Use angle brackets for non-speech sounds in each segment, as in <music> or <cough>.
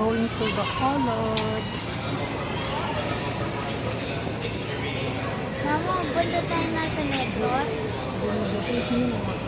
going to the college. Mama, punta tayo na sa Negros. Binibigay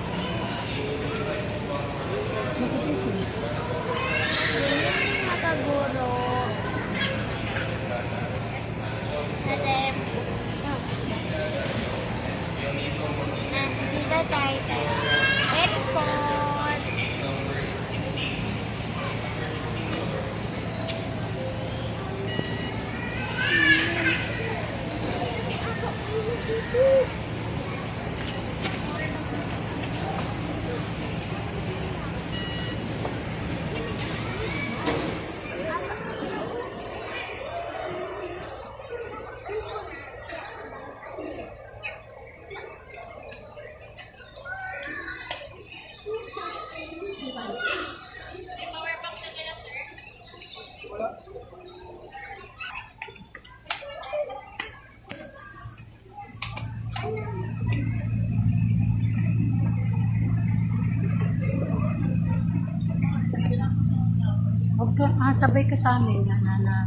ah, sabay ka sa amin, yan, na,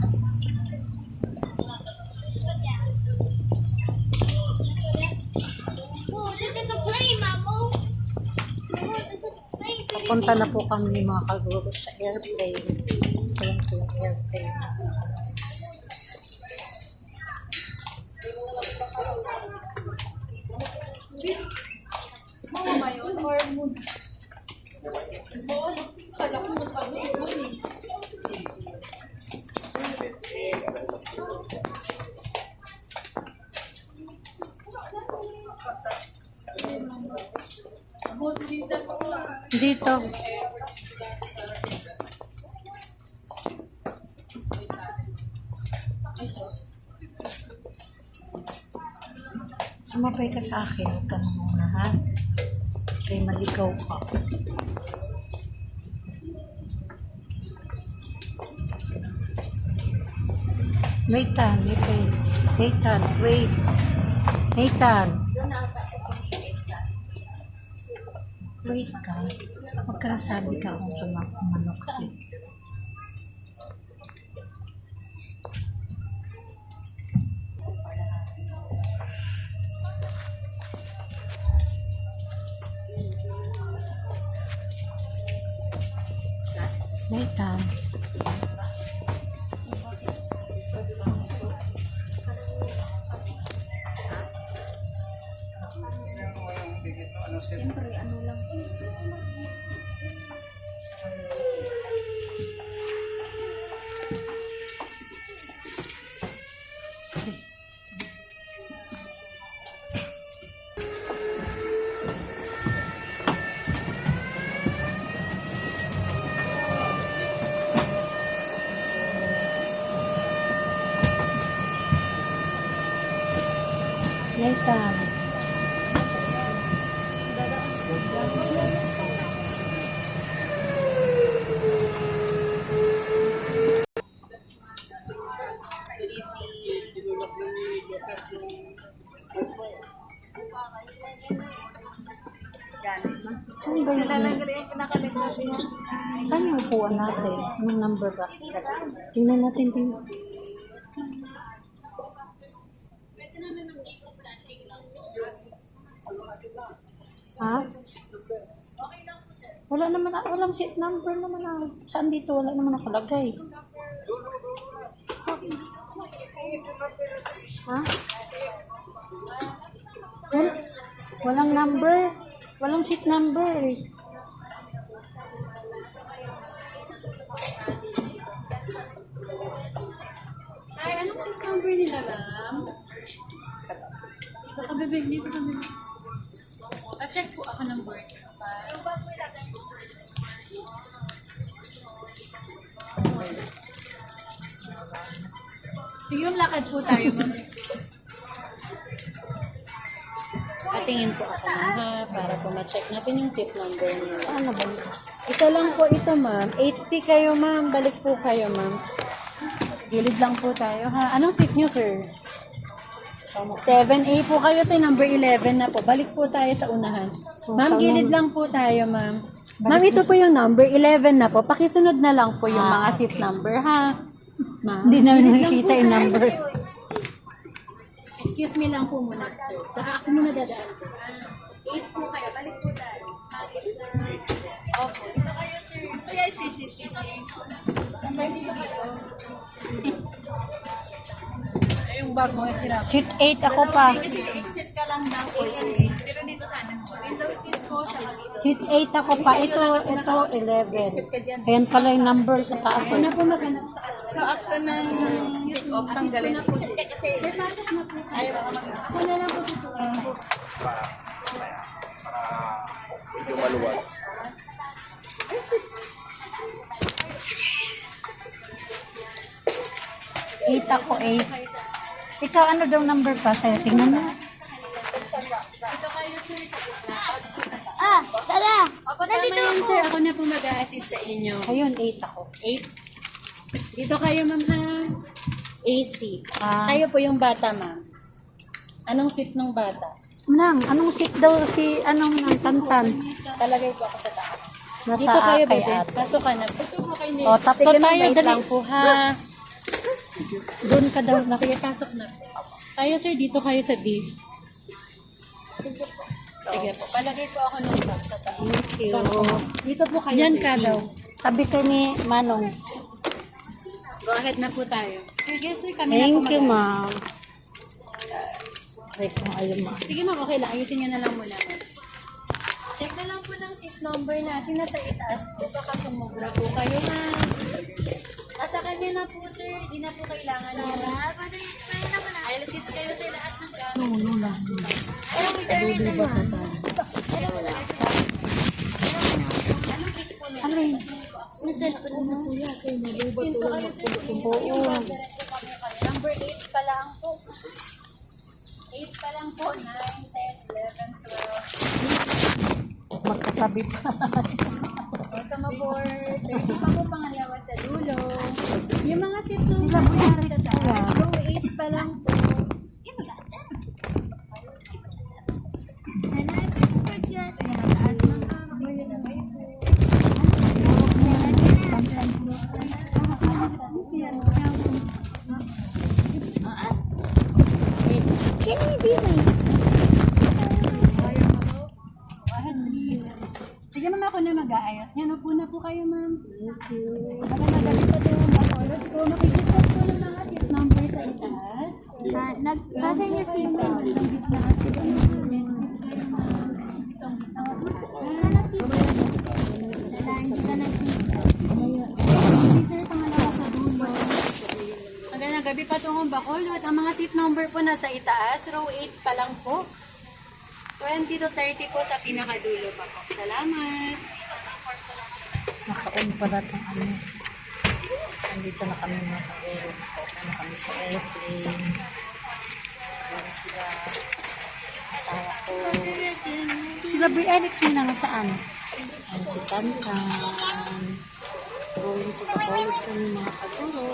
this is a plane, Mamo. This is a plane. Papunta na po kami mga kaguro sa airplane. Ayan po airplane. Dito. Sumapay ka sa akin, huwag ka muna ha. Kaya maligaw ka. Nathan, Nathan, Nathan, wait. Nathan. Wait ka. Huwag ka sabi ka kung sumamanok si. Nathan. Nathan. Saan ba yung... Saan yung upuan natin? Anong number ba? Tingnan natin, tingnan. Ha? Wala naman, walang seat number naman ah. Saan dito? Wala naman nakalagay. Ha? Wal, walang number. Walang seat number eh. Ay, anong SIM number nila, ma'am? Nakabibig dito kami. Pa-check po ako ng board. Sige, yung lakad po tayo, ma'am. Patingin po ako ha, para po ma-check natin yung SIP number nila. Ano ba? Ito lang po ito, ma'am. 8C kayo, ma'am. Balik po kayo, ma'am. Gilid lang po tayo, ha? Anong seat nyo, sir? 7A po kayo, sir. Number 11 na po. Balik po tayo sa unahan. Ma'am, gilid lang po tayo, ma'am. Ma'am, ito po yung number. 11 na po. Pakisunod na lang po yung Ah, mga seat number, ha? Ma'am. Hindi namin nakikita yung number. Excuse me lang po muna, sir. Baka ako muna dadaan, sir. 8 po kayo. Balik po tayo. Opo. Dito kayo, sir. Yes, yes, yes, yes. Number dito kayo. Seat 8 ako pa. Kasi exit ka lang daw po. Pero dito sana. Window seat po sa kabila. Seat 8 ako pa. Ito, ito 11. Ayan pala yung number sa taas. Ano po maghanap sa So, after ng pick up, tanggalin. Exit ka kasi. Ayaw ka mag Muna lang po dito. medyo maluwag. Eight ako, 8. Ikaw, ano daw number pa sa'yo? Tingnan mo. Ah, dada. Opo, tama yun, sir. Ako na po mag-assist sa inyo. Ayun, 8 ako. 8. Dito kayo, ma'am, ha? AC. Ah. Kayo po yung bata, ma'am. Anong seat ng bata? Nang, anong seat daw si, anong nang tantan? Talagay po ako sa taas. Nasa Dito kayo, kay bebe. ate. Pasok ka na. Pasok mo kayo. O, tatlo Sige, ma'am, tayo, wait dali. lang po, ha? Doon ka daw. Na, Sige, pasok na. Tayo, sir, dito kayo sa D. Sige po. Palagay po ako ng box sa taas. Thank you. Dito po kayo, Yan sir. ka daw. Tabi ka ni Manong. Go ahead na po tayo. Sige, sir, kami na po Thank you, mag- ma'am. Ay, kung ayaw ma. Sige, ma'am, okay lang. Ayusin niyo na lang muna, ma'am. Check na lang po ng seat number natin. Nasa itaas po. Baka sumubra po kayo, ma'am. Nasa kanya na po, sir. Hindi na po kailangan. Ah, na mo na. I'll sit kayo sa lahat ng gamit. No, no, no. Pero internet na mo. Pero wala. Ano yun? Ang cellphone mo. Oo. Number 8 pa lang po. 8 pa lang po. 9, 10, 11, 12. Magkatabi pa. <laughs> Ito pa po pangalawa sa dulo. Yung mga seat po nasa taas. Row 8 pa lang po. Can we be like? Sige ma'am, ako na mag-aayos. Yan, upo na po kayo ma'am. Thank you. Baka nagabi pa din yung makulot. Ikaw makikita po ng mga seat number sa itaas. Ah, nagpasan niyo si Mel. Wala na si Mel. Wala, hindi ka na si Si sir, pangalawa sa dulo. Magandang gabi pa tungong Bacolod. Ang mga seat number po nasa itaas. Row 8 pa lang po. 20 to 30 po sa pinakadulo pa po. Salamat. Naka-on pala itong ano. Nandito na kami mga. Nakaupo na kami sa airplane. Ayun sila. Asawa ko. Sila Bri Alex na nasaan? Ayun si Tantan. Going to the college kami mga kagero.